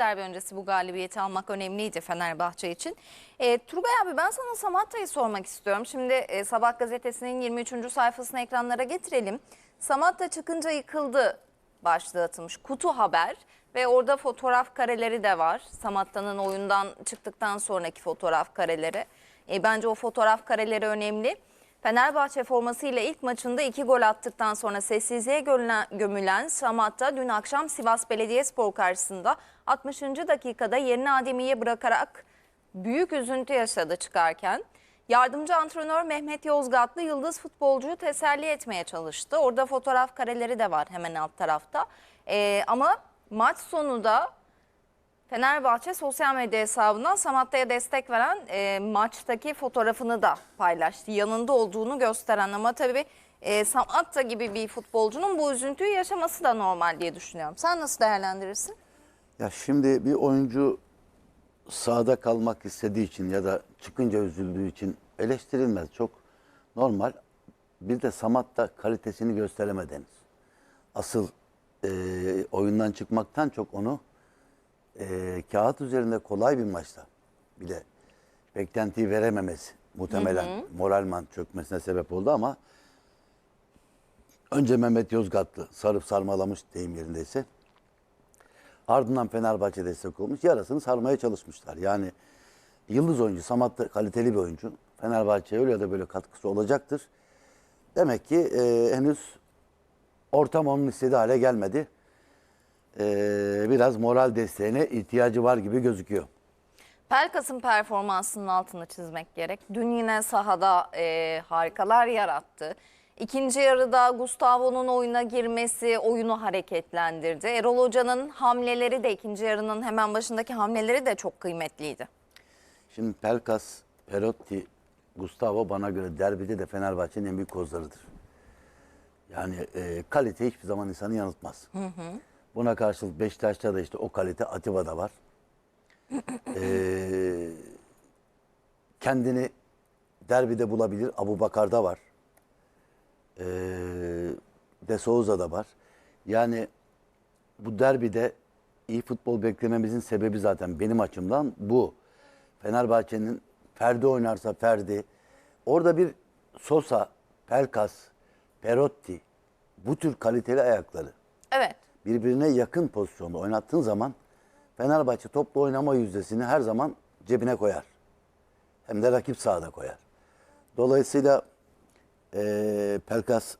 Derbi öncesi bu galibiyeti almak önemliydi Fenerbahçe için. E, Turgay abi ben sana Samatta'yı sormak istiyorum. Şimdi e, Sabah gazetesinin 23. sayfasını ekranlara getirelim. Samatta çıkınca yıkıldı başlığı atılmış. Kutu haber ve orada fotoğraf kareleri de var. Samatta'nın oyundan çıktıktan sonraki fotoğraf kareleri. E, bence o fotoğraf kareleri önemli. Fenerbahçe formasıyla ilk maçında iki gol attıktan sonra sessizliğe gömülen, Samatta dün akşam Sivas Belediyespor karşısında 60. dakikada yerini Ademi'ye bırakarak büyük üzüntü yaşadı çıkarken. Yardımcı antrenör Mehmet Yozgatlı yıldız futbolcuyu teselli etmeye çalıştı. Orada fotoğraf kareleri de var hemen alt tarafta. Ee, ama maç sonunda Fenerbahçe sosyal medya hesabından Samatta'ya destek veren e, maçtaki fotoğrafını da paylaştı. Yanında olduğunu gösteren ama tabii e, Samatta gibi bir futbolcunun bu üzüntüyü yaşaması da normal diye düşünüyorum. Sen nasıl değerlendirirsin? Ya şimdi bir oyuncu sahada kalmak istediği için ya da çıkınca üzüldüğü için eleştirilmez. Çok normal. Bir de Samat'ta kalitesini gösteremediniz. Asıl e, oyundan çıkmaktan çok onu e, kağıt üzerinde kolay bir maçta bile beklentiyi verememesi muhtemelen moralman çökmesine sebep oldu ama önce Mehmet Yozgatlı sarıp sarmalamış deyim yerindeyse. Ardından Fenerbahçe destek olmuş. Yarasını sarmaya çalışmışlar. Yani yıldız oyuncu, Samat da kaliteli bir oyuncu. Fenerbahçe'ye öyle ya da böyle katkısı olacaktır. Demek ki e, henüz ortam onun istediği hale gelmedi. E, biraz moral desteğine ihtiyacı var gibi gözüküyor. Pelkas'ın performansının altını çizmek gerek. Dün yine sahada e, harikalar yarattı. İkinci yarıda Gustavo'nun oyuna girmesi oyunu hareketlendirdi. Erol Hoca'nın hamleleri de ikinci yarının hemen başındaki hamleleri de çok kıymetliydi. Şimdi Pelkas, Perotti, Gustavo bana göre derbide de Fenerbahçe'nin en büyük kozlarıdır. Yani e, kalite hiçbir zaman insanı yanıltmaz. Buna karşılık Beşiktaş'ta da işte o kalite Atiba'da var. E, kendini derbide bulabilir. Abu Bakar'da var. E, De Souza'da var. Yani bu derbide iyi futbol beklememizin sebebi zaten benim açımdan bu. Fenerbahçe'nin Ferdi oynarsa Ferdi. Orada bir Sosa, Pelkas, Perotti bu tür kaliteli ayakları Evet. Birbirine yakın pozisyonda oynattığın zaman Fenerbahçe toplu oynama yüzdesini her zaman cebine koyar. Hem de rakip sahada koyar. Dolayısıyla eee Pelkas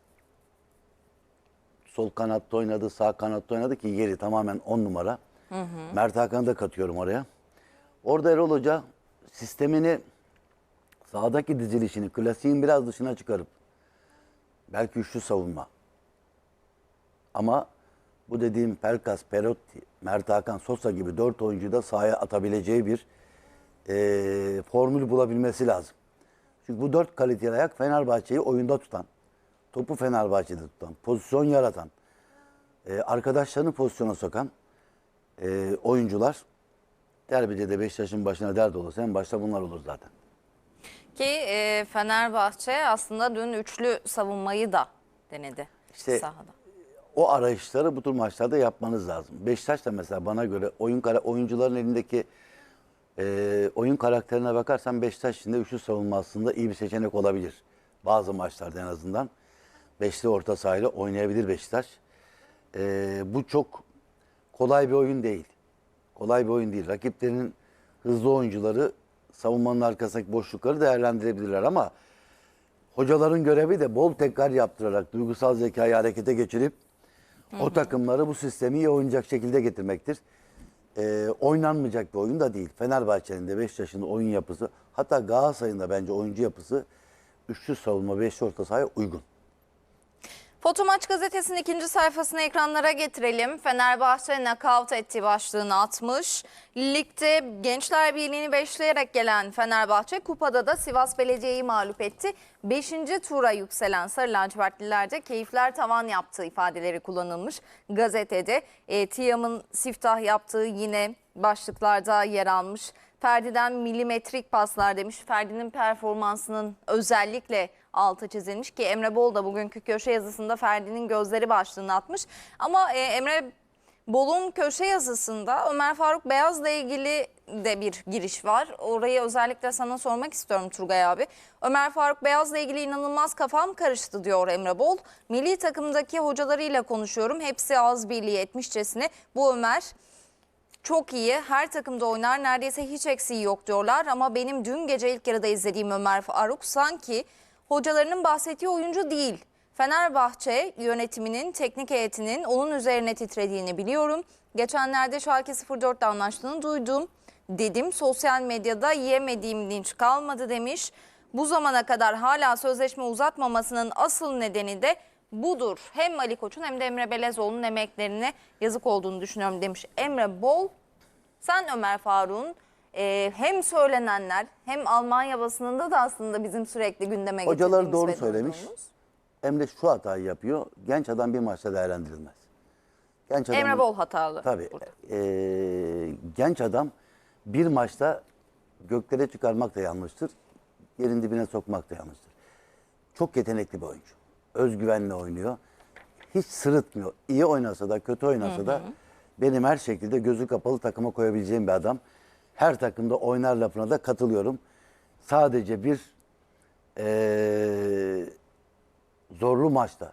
sol kanatta oynadı, sağ kanatta oynadı ki yeri tamamen on numara. Mert Hakan'ı da katıyorum oraya. Orada Erol Hoca sistemini sahadaki dizilişini klasiğin biraz dışına çıkarıp belki üçlü savunma ama bu dediğim Pelkas, Perotti, Mert Hakan, Sosa gibi dört oyuncuyu da sahaya atabileceği bir eee, formül bulabilmesi lazım. Çünkü bu dört kaliteli ayak Fenerbahçe'yi oyunda tutan, topu Fenerbahçe'de tutan, pozisyon yaratan, eee, arkadaşlarını pozisyona sokan eee, oyuncular derbide de Beşiktaş'ın başına dert olursa en başta bunlar olur zaten. Ki e, Fenerbahçe aslında dün üçlü savunmayı da denedi İşte sahada. O arayışları bu tür maçlarda yapmanız lazım. Beşiktaş da mesela bana göre oyun oyuncuların elindeki e, oyun karakterine bakarsan Beşiktaş şimdi üçlü savunma aslında iyi bir seçenek olabilir. Bazı maçlarda en azından. Beşli orta sahayla oynayabilir Beşiktaş. E, bu çok kolay bir oyun değil. Kolay bir oyun değil. Rakiplerinin hızlı oyuncuları savunmanın arkasındaki boşlukları değerlendirebilirler ama hocaların görevi de bol tekrar yaptırarak duygusal zekayı harekete geçirip o takımları bu sistemi iyi oynayacak şekilde getirmektir. Ee, oynanmayacak bir oyun da değil. Fenerbahçe'nin de Beşiktaş'ın oyun yapısı hatta Galatasaray'ın da bence oyuncu yapısı üçlü savunma beşli orta sahaya uygun. Fotomaç gazetesinin ikinci sayfasını ekranlara getirelim. Fenerbahçe nakavt etti başlığını atmış. Ligde Gençler Birliği'ni beşleyerek gelen Fenerbahçe kupada da Sivas Belediye'yi mağlup etti. Beşinci tura yükselen Sarı Lacivertlilerde keyifler tavan yaptığı ifadeleri kullanılmış gazetede. E, Tiyam'ın siftah yaptığı yine başlıklarda yer almış. Ferdi'den milimetrik paslar demiş. Ferdi'nin performansının özellikle altı çizilmiş ki Emre Bol da bugünkü köşe yazısında Ferdi'nin gözleri başlığını atmış. Ama e, Emre Bol'un köşe yazısında Ömer Faruk Beyaz'la ilgili de bir giriş var. Orayı özellikle sana sormak istiyorum Turgay abi. Ömer Faruk Beyaz'la ilgili inanılmaz kafam karıştı diyor Emre Bol. Milli takımdaki hocalarıyla konuşuyorum. Hepsi ağız birliği etmişçesine. Bu Ömer çok iyi. Her takımda oynar. Neredeyse hiç eksiği yok diyorlar. Ama benim dün gece ilk yarıda izlediğim Ömer Faruk sanki hocalarının bahsettiği oyuncu değil. Fenerbahçe yönetiminin, teknik heyetinin onun üzerine titrediğini biliyorum. Geçenlerde Schalke 04'te anlaştığını duydum. Dedim sosyal medyada yemediğim linç kalmadı demiş. Bu zamana kadar hala sözleşme uzatmamasının asıl nedeni de budur. Hem Ali Koç'un hem de Emre Belezoğlu'nun emeklerine yazık olduğunu düşünüyorum demiş. Emre Bol sen Ömer Faruk'un e, hem söylenenler hem Almanya basınında da aslında bizim sürekli gündeme Hocalar getirdiğimiz doğru ve söylemiş. duyduğumuz. Emre şu hatayı yapıyor. Genç adam bir maçta değerlendirilmez. Genç Emre adamın- Bol hatalı. Tabii. burada. eee, genç adam bir maçta göklere çıkarmak da yanlıştır. Yerin dibine sokmak da yanlıştır. Çok yetenekli bir oyuncu. Özgüvenle oynuyor. Hiç sırıtmıyor. İyi oynasa da kötü oynasa da benim her şekilde gözü kapalı takıma koyabileceğim bir adam. Her takımda oynar lafına da katılıyorum. Sadece bir eee, zorlu maçta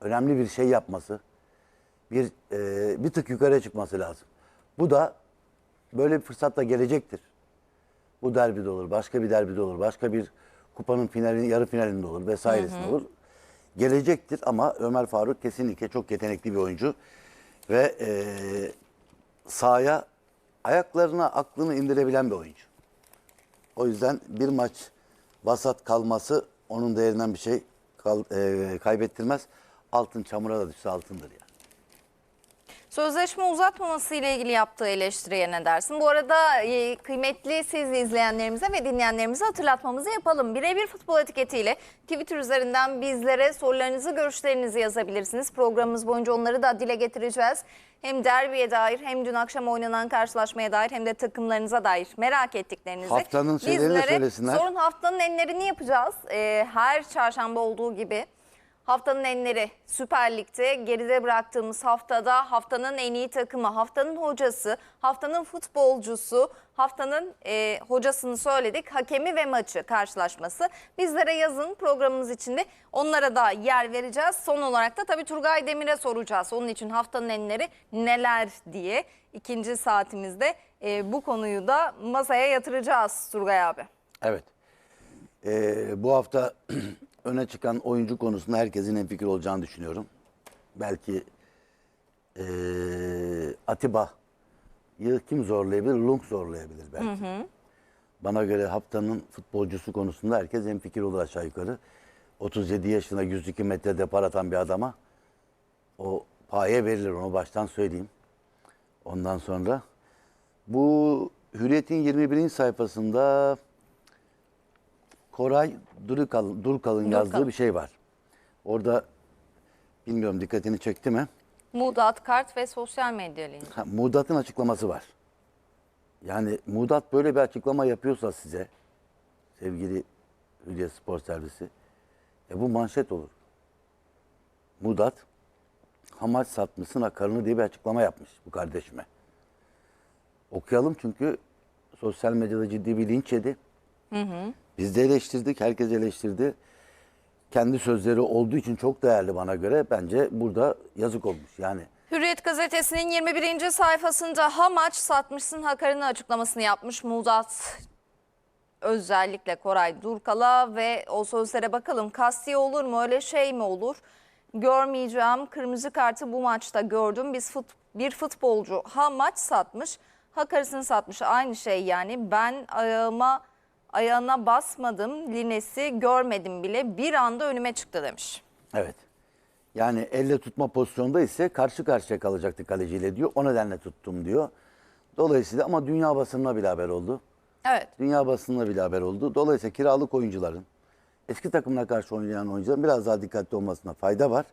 önemli bir şey yapması, bir e, bir tık yukarıya çıkması lazım. Bu da böyle bir fırsatla gelecektir. Bu derbide olur, başka bir derbide olur, başka bir kupanın finali, yarı finalinde olur vesairesinde olur. Gelecektir ama Ömer Faruk kesinlikle çok yetenekli bir oyuncu ve e, sahaya ayaklarına aklını indirebilen bir oyuncu. O yüzden bir maç vasat kalması onun değerinden bir şey kal- e, kaybettirmez. Altın çamura da düşse altındır yani. Sözleşme uzatmaması ile ilgili yaptığı eleştiriye ne dersin? Bu arada e, kıymetli siz izleyenlerimize ve dinleyenlerimize hatırlatmamızı yapalım. Birebir futbol etiketiyle Twitter üzerinden bizlere sorularınızı, görüşlerinizi yazabilirsiniz. Programımız boyunca onları da dile getireceğiz. Hem derbiye dair hem dün akşam oynanan karşılaşmaya dair hem de takımlarınıza dair merak ettiklerinizi Haftanın şeylerini bizlere söylesinler. sorun haftanın enlerini yapacağız. Ee, her çarşamba olduğu gibi. Haftanın enleri Süper Lig'de geride bıraktığımız haftada haftanın en iyi takımı, haftanın hocası, haftanın futbolcusu, haftanın e, hocasını söyledik. Hakemi ve maçı karşılaşması. Bizlere yazın programımız içinde onlara da yer vereceğiz. Son olarak da tabii Turgay Demir'e soracağız. Onun için haftanın enleri neler diye ikinci saatimizde e, bu konuyu da masaya yatıracağız Turgay abi. Evet. Ee, bu hafta öne çıkan oyuncu konusunda herkesin en fikir olacağını düşünüyorum. Belki ee, Atiba'yı kim zorlayabilir? Lung zorlayabilir belki. Bana göre haftanın futbolcusu konusunda herkes en fikir olur aşağı yukarı. 37 yaşında 102 metre depar atan bir adama o paye verilir onu baştan söyleyeyim. Ondan sonra bu Hürriyet'in 21. sayfasında Koray Durkalın, Durkal'ın yazdığı bir şey var. Orada bilmiyorum dikkatini çekti mi? Mudat, kart ve sosyal medya linki. Ha, Mudat'ın açıklaması var. Yani Mudat böyle bir açıklama yapıyorsa size sevgili Hürriyet Spor Servisi e bu manşet olur. Mudat hamaç satmışsın akarını diye bir açıklama yapmış bu kardeşime. Okuyalım çünkü sosyal medyada ciddi bir linç yedi. Biz de eleştirdik, herkes eleştirdi. Kendi sözleri olduğu için çok değerli bana göre. Bence burada yazık olmuş. Yani Hürriyet gazetesinin 21. sayfasında Hamaç satmışsın hakarını açıklamasını yapmış Mudat. Özellikle Koray Durkal'a ve o sözlere bakalım. Kasti olur mu öyle şey mi olur? Görmeyeceğim kırmızı kartı bu maçta gördüm. Biz fut, bir futbolcu ha maç satmış ha karısını satmış aynı şey yani. Ben ayağıma ayağına basmadım linesi görmedim bile bir anda önüme çıktı demiş. Evet. Yani elle tutma pozisyonda ise karşı karşıya kalacaktı kaleciyle diyor. O nedenle tuttum diyor. Dolayısıyla ama dünya basınına bile haber oldu. Evet. Dünya basınına bile haber oldu. Dolayısıyla kiralık oyuncuların, eski takımına karşı oynayan oyuncuların biraz daha dikkatli olmasına fayda var.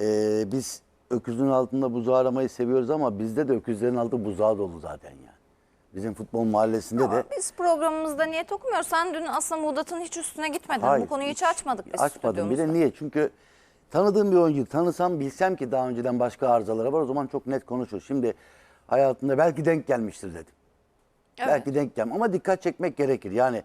Ee, biz öküzün altında buzağı aramayı seviyoruz ama bizde de öküzlerin altı buzağı dolu zaten yani. Bizim futbol mahallesinde Ama de biz programımızda niyet okumuyoruz. Sen dün aslında Mudat'ın hiç üstüne gitmedin. Bu konuyu hiç açmadık biz Açmadım stüdyomuzda. bile. Niye? Çünkü Tanıdığım bir oyuncu tanısam bilsem ki daha önceden başka arızaları var o zaman çok net konuşur. Şimdi hayatında belki denk gelmiştir dedim. Evet. Belki denk gel ama dikkat çekmek gerekir. Yani